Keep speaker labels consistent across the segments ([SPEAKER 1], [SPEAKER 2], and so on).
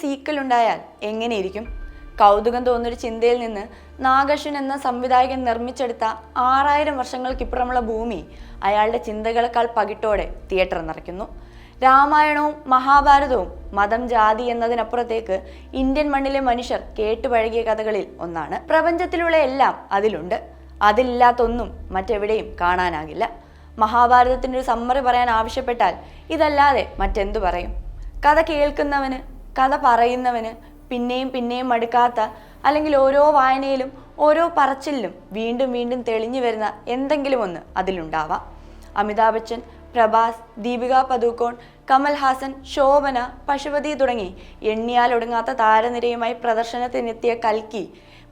[SPEAKER 1] Equal ഉണ്ടായാൽ എങ്ങനെയിരിക്കും? കൗതുകം തോന്നൊരു ചിന്തയിൽ നിന്ന് നാഗശ്വൻ എന്ന സംവിധായകൻ നിർമ്മിച്ചെടുത്ത ആറായിരം വർഷങ്ങൾക്കിപ്പുറമുള്ള ഭൂമി അയാളുടെ ചിന്തകളെക്കാൾ പകിട്ടോടെ തിയേറ്റർ നിറയ്ക്കുന്നു. രാമായണവും മഹാഭാരതവും മതം ജാതി എന്നതിനപ്പുറത്തേക്ക് ഇന്ത്യൻ മണ്ണിലെ മനുഷ്യർ കേട്ടുപഴകിയ കഥകളിൽ ഒന്നാണ്. പ്രപഞ്ചത്തിലുള്ള എല്ലാം അതിലുണ്ട്. അതിലില്ലാത്തൊന്നും മറ്റെവിടെയും കാണാനാകില്ല. മഹാഭാരതത്തിന്റെ ഒരു സമ്മറി പറയാൻ ആവശ്യപ്പെട്ടാൽ ഇതല്ലാതെ മറ്റെന്തു പറയും? കഥ കേൾക്കുന്നവന് കഥ പറയുന്നവന് പിന്നെയും പിന്നെയും മടുക്കാത്ത അല്ലെങ്കിൽ ഓരോ വായനയിലും ഓരോ പറച്ചിലിലും വീണ്ടും വീണ്ടും തെളിഞ്ഞു വരുന്ന എന്തെങ്കിലും ഒന്ന് അതിലുണ്ടാവാം. അമിതാഭ് ബച്ചൻ പ്രഭാസ് ദീപിക പദുക്കോൺ കമൽ ഹാസൻ ശോഭന പശുപതി തുടങ്ങി എണ്ണിയാൽ ഒടുങ്ങാത്ത താരനിരയുമായി പ്രദർശനത്തിനെത്തിയ കൽക്കി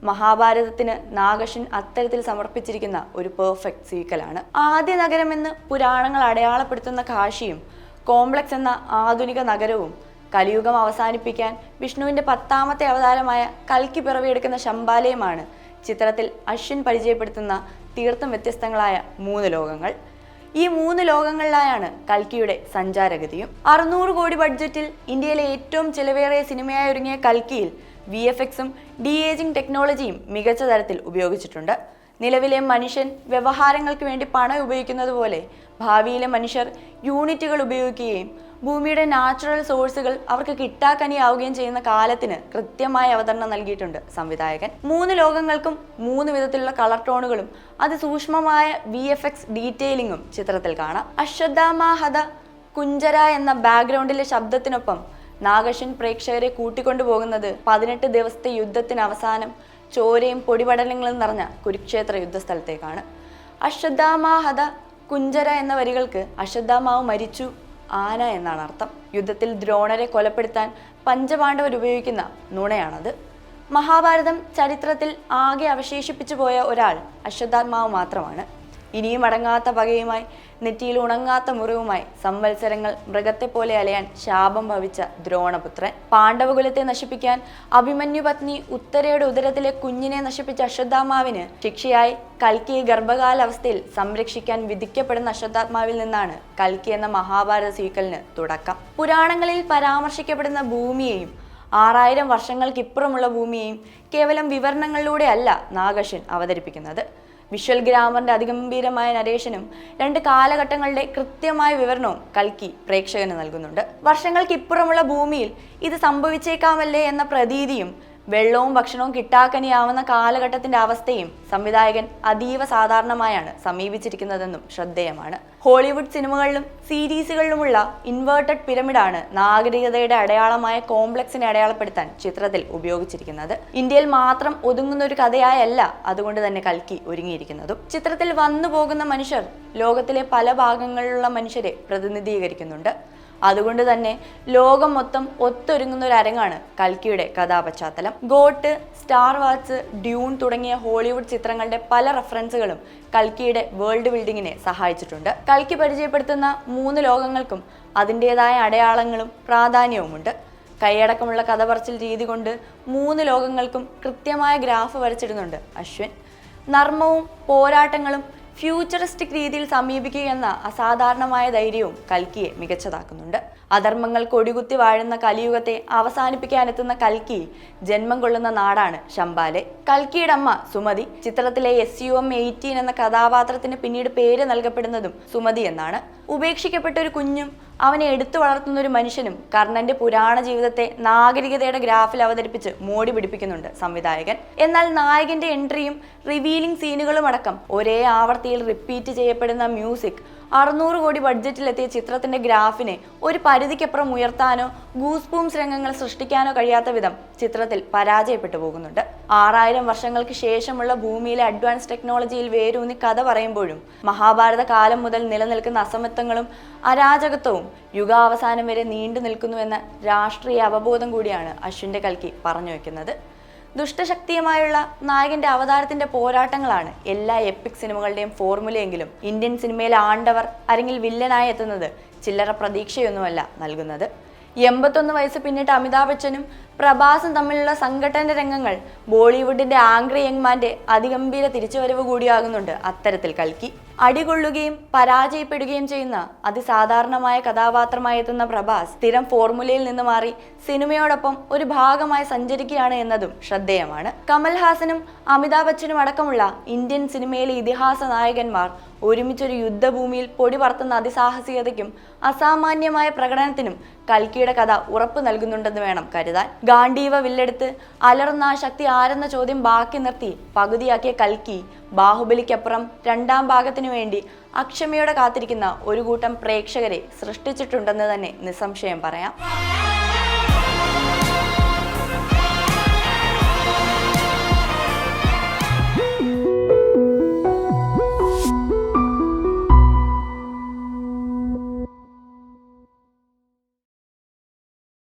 [SPEAKER 1] മഹാഭാരതത്തിന് നാഗശൻ അത്തരത്തിൽ സമർപ്പിച്ചിരിക്കുന്ന ഒരു പെർഫെക്റ്റ് സീക്കലാണ് ആദ്യ നഗരമെന്ന് പുരാണങ്ങൾ അടയാളപ്പെടുത്തുന്ന കാശിയും കോംപ്ലക്സ് എന്ന ആധുനിക നഗരവും കലിയുഗം അവസാനിപ്പിക്കാൻ വിഷ്ണുവിന്റെ പത്താമത്തെ അവതാരമായ കൽക്കി പിറവിയെടുക്കുന്ന ശമ്പാലയുമാണ് ചിത്രത്തിൽ അശ്വിൻ പരിചയപ്പെടുത്തുന്ന തീർത്തും വ്യത്യസ്തങ്ങളായ മൂന്ന് ലോകങ്ങൾ. ഈ മൂന്ന് ലോകങ്ങളിലായാണ് കൽക്കിയുടെ സഞ്ചാരഗതിയും. അറുന്നൂറ് കോടി ബഡ്ജറ്റിൽ ഇന്ത്യയിലെ ഏറ്റവും ചിലവേറിയ സിനിമയായി ഒരുങ്ങിയ കൽക്കിയിൽ വി എഫ് എക്സും ഡി ഏജിംഗ് ടെക്നോളജിയും മികച്ച തരത്തിൽ ഉപയോഗിച്ചിട്ടുണ്ട്. നിലവിലെ മനുഷ്യൻ വ്യവഹാരങ്ങൾക്ക് വേണ്ടി പണം ഉപയോഗിക്കുന്നത് പോലെ ഭാവിയിലെ മനുഷ്യർ യൂണിറ്റുകൾ ഉപയോഗിക്കുകയും ഭൂമിയുടെ നാച്ചുറൽ സോഴ്സുകൾ അവർക്ക് കിട്ടാക്കനിയാവുകയും ചെയ്യുന്ന കാലത്തിന് കൃത്യമായ അവതരണം നൽകിയിട്ടുണ്ട് സംവിധായകൻ. മൂന്ന് ലോകങ്ങൾക്കും മൂന്ന് വിധത്തിലുള്ള കളർ ടോണുകളും അതിസൂക്ഷ്മമായ വി എഫ് എക്സ് ഡീറ്റെയിലിംഗും ചിത്രത്തിൽ കാണാം. അശ്വത്ഥാമാഹത കുഞ്ചര എന്ന ബാക്ക്ഗ്രൗണ്ടിലെ ശബ്ദത്തിനൊപ്പം നാഗശൻ പ്രേക്ഷകരെ കൂട്ടിക്കൊണ്ടുപോകുന്നത് പതിനെട്ട് ദിവസത്തെ യുദ്ധത്തിന് അവസാനം ചോരയും പൊടിപടലങ്ങളും നിറഞ്ഞ കുരുക്ഷേത്ര യുദ്ധസ്ഥലത്തേക്കാണ്. അശ്വത്ഥാമാഹത കുഞ്ചര എന്ന വരികൾക്ക് അശ്വദാമാവ് മരിച്ചു. ആന എന്നാണ് അർത്ഥം. യുദ്ധത്തിൽ ദ്രോണരെ കൊലപ്പെടുത്താൻ പഞ്ചപാണ്ഡവർ ഉപയോഗിക്കുന്ന നുണയാണത്. മഹാഭാരതം ചരിത്രത്തിൽ ആകെ അവശേഷിപ്പിച്ചു പോയ ഒരാൾ അശ്വത്ഥാത്മാവ് മാത്രമാണ്. ഇനിയും അടങ്ങാത്ത പകയുമായി നെറ്റിയിൽ ഉണങ്ങാത്ത മുറിവുമായി സംവത്സരങ്ങൾ മൃഗത്തെ പോലെ അലയാൻ ശാപം ഭവിച്ച ദ്രോണപുത്രൻ. പാണ്ഡവകുലത്തെ നശിപ്പിക്കാൻ അഭിമന്യു പത്നി ഉത്തരയുടെ ഉദരത്തിലെ കുഞ്ഞിനെ നശിപ്പിച്ച അശ്വത്ഥാമാവിന് ശിക്ഷയായി കൽക്കിയെ ഗർഭകാലാവസ്ഥയിൽ സംരക്ഷിക്കാൻ വിധിക്കപ്പെടുന്ന അശ്വത്ഥാത്മാവിൽ നിന്നാണ് കൽക്കി എന്ന മഹാഭാരത സീക്കലിന് തുടക്കം. പുരാണങ്ങളിൽ പരാമർശിക്കപ്പെടുന്ന ഭൂമിയെയും ആറായിരം വർഷങ്ങൾക്കിപ്പുറമുള്ള ഭൂമിയെയും കേവലം വിവരണങ്ങളിലൂടെയല്ല നാഗശൻ അവതരിപ്പിക്കുന്നത്. വിഷ്വൽ ഗ്രാമറിന്റെ അതിഗംഭീരമായ നരേഷനും രണ്ട് കാലഘട്ടങ്ങളുടെ കൃത്യമായ വിവരണവും കൽക്കി പ്രേക്ഷകന് നൽകുന്നുണ്ട്. വർഷങ്ങൾക്കിപ്പുറമുള്ള ഭൂമിയിൽ ഇത് സംഭവിച്ചേക്കാമല്ലേ എന്ന പ്രതീതിയും വെള്ളവും ഭക്ഷണവും കിട്ടാക്കനിയാവുന്ന കാലഘട്ടത്തിന്റെ അവസ്ഥയും സംവിധായകൻ അതീവ സാധാരണമായാണ് സമീപിച്ചിരിക്കുന്നതെന്നും ശ്രദ്ധേയമാണ്. ഹോളിവുഡ് സിനിമകളിലും സീരീസുകളിലുമുള്ള ഇൻവേർട്ടഡ് പിരമിഡാണ് നാഗരികതയുടെ അടയാളമായ കോംപ്ലക്സിനെ അടയാളപ്പെടുത്താൻ ചിത്രത്തിൽ ഉപയോഗിച്ചിരിക്കുന്നത്. ഇന്ത്യയിൽ മാത്രം ഒതുങ്ങുന്ന ഒരു കഥയായല്ല അതുകൊണ്ട് തന്നെ കൽക്കി ഒരുങ്ങിയിരിക്കുന്നതും. ചിത്രത്തിൽ വന്നു പോകുന്ന മനുഷ്യർ ലോകത്തിലെ പല ഭാഗങ്ങളിലുള്ള മനുഷ്യരെ പ്രതിനിധീകരിക്കുന്നുണ്ട്. അതുകൊണ്ട് തന്നെ ലോകം മൊത്തം ഒത്തൊരുങ്ങുന്ന ഒരു അരങ്ങാണ് കൽക്കിയുടെ കഥാപശ്ചാത്തലം. ഗോട്ട് സ്റ്റാർ വാച്ച് ഡ്യൂൺ തുടങ്ങിയ ഹോളിവുഡ് ചിത്രങ്ങളുടെ പല റെഫറൻസുകളും കൽക്കിയുടെ വേൾഡ് ബിൽഡിങ്ങിനെ സഹായിച്ചിട്ടുണ്ട്. കൽക്കി പരിചയപ്പെടുത്തുന്ന മൂന്ന് ലോകങ്ങൾക്കും അതിന്റെതായ അടയാളങ്ങളും പ്രാധാന്യവുമുണ്ട്. കൈയടക്കമുള്ള കഥ പറച്ചിൽ രീതി കൊണ്ട് മൂന്ന് ലോകങ്ങൾക്കും കൃത്യമായ ഗ്രാഫ് വരച്ചിടുന്നുണ്ട് അശ്വിൻ. നർമ്മവും പോരാട്ടങ്ങളും ഫ്യൂച്ചറിസ്റ്റിക് രീതിയിൽ സമീപിക്കുകയെന്ന അസാധാരണമായ ധൈര്യവും കൽക്കിയെ മികച്ചതാക്കുന്നുണ്ട്. അധർമ്മങ്ങൾ കൊടികുത്തി വാഴുന്ന കലിയുഗത്തെ അവസാനിപ്പിക്കാനെത്തുന്ന കൽക്കി ജന്മം കൊള്ളുന്ന നാടാണ് ശമ്പാലെ കൽക്കിയുടെ അമ്മ സുമതി ചിത്രത്തിലെ എസ് യു എം എയ്റ്റീൻ എന്ന കഥാപാത്രത്തിന് പിന്നീട് പേര് നൽകപ്പെടുന്നതും സുമതി എന്നാണ്. ഉപേക്ഷിക്കപ്പെട്ട ഒരു കുഞ്ഞും അവനെ എടുത്തു വളർത്തുന്ന ഒരു മനുഷ്യനും കർണന്റെ പുരാണ ജീവിതത്തെ നാഗരികതയുടെ ഗ്രാഫിൽ അവതരിപ്പിച്ച് മോടി പിടിപ്പിക്കുന്നുണ്ട് സംവിധായകൻ. എന്നാൽ നായകന്റെ എൻട്രിയും റിവീലിംഗ് സീനുകളും അടക്കം ഒരേ ആവർത്തിയിൽ റിപ്പീറ്റ് ചെയ്യപ്പെടുന്ന മ്യൂസിക് അറുന്നൂറ് കോടി ബഡ്ജറ്റിലെത്തിയ ചിത്രത്തിന്റെ ഗ്രാഫിനെ ഒരു പരിധിക്കപ്പുറം ഉയർത്താനോ ഗൂസ്ബൂംസ് രംഗങ്ങൾ സൃഷ്ടിക്കാനോ കഴിയാത്ത വിധം ചിത്രത്തിൽ പരാജയപ്പെട്ടു പോകുന്നുണ്ട്. ആറായിരം വർഷങ്ങൾക്ക് ശേഷമുള്ള ഭൂമിയിലെ അഡ്വാൻസ് ടെക്നോളജിയിൽ വേരൂന്നി കഥ പറയുമ്പോഴും മഹാഭാരത കാലം മുതൽ നിലനിൽക്കുന്ന അസമത്വങ്ങളും അരാജകത്വവും യുഗാവസാനം വരെ നീണ്ടു നിൽക്കുന്നുവെന്ന രാഷ്ട്രീയ അവബോധം കൂടിയാണ് അശ്വിന്റെ കൽക്കി പറഞ്ഞു വെക്കുന്നത്. ദുഷ്ടശക്തിയുമായുള്ള നായകന്റെ അവതാരത്തിന്റെ പോരാട്ടങ്ങളാണ് എല്ലാ എപ്പിക് സിനിമകളുടെയും ഫോർമുലയെങ്കിലും ഇന്ത്യൻ സിനിമയിൽ ആണ്ടവർ അല്ലെങ്കിൽ വില്ലനായി എത്തുന്നത് ചില്ലറ പ്രതീക്ഷയൊന്നുമല്ല നൽകുന്നത്. എൺപത്തൊന്ന് വയസ്സ് പിന്നിട്ട് അമിതാഭ് ബച്ചനും പ്രഭാസും തമ്മിലുള്ള സംഘടന രംഗങ്ങൾ ബോളിവുഡിന്റെ ആംഗ്രി യങ്മാന്റെ അതിഗംഭീര തിരിച്ചുവരവ് കൂടിയാകുന്നുണ്ട് അത്തരത്തിൽ കൽക്കി. അടികൊള്ളുകയും പരാജയപ്പെടുകയും ചെയ്യുന്ന അതിസാധാരണമായ കഥാപാത്രമായി എത്തുന്ന പ്രഭാസ് സ്ഥിരം ഫോർമുലയിൽ നിന്ന് മാറി സിനിമയോടൊപ്പം ഒരു ഭാഗമായി സഞ്ചരിക്കുകയാണ് എന്നതും ശ്രദ്ധേയമാണ്. കമൽഹാസനും അമിതാഭ് ബച്ചനും അടക്കമുള്ള ഇന്ത്യൻ സിനിമയിലെ ഇതിഹാസ നായകന്മാർ ഒരുമിച്ചൊരു യുദ്ധഭൂമിയിൽ പൊടി പറത്തുന്ന അതിസാഹസികതയ്ക്കും അസാമാന്യമായ പ്രകടനത്തിനും കൽക്കിയുടെ കഥ ഉറപ്പ് നൽകുന്നുണ്ടെന്ന് വേണം കരുതാൻ. ഗാന്ധീവ വില്ലെടുത്ത് അലർന്ന ആ ശക്തി ആരെന്ന ചോദ്യം ബാക്കി നിർത്തി പകുതിയാക്കിയ കൽക്കി. ബാഹുബലിക്കപ്പുറം രണ്ടാം ഭാഗത്തിനു വേണ്ടി അക്ഷമയോടെ കാത്തിരിക്കുന്ന ഒരു കൂട്ടം പ്രേക്ഷകരെ സൃഷ്ടിച്ചിട്ടുണ്ടെന്ന് തന്നെ നിസ്സംശയം പറയാം.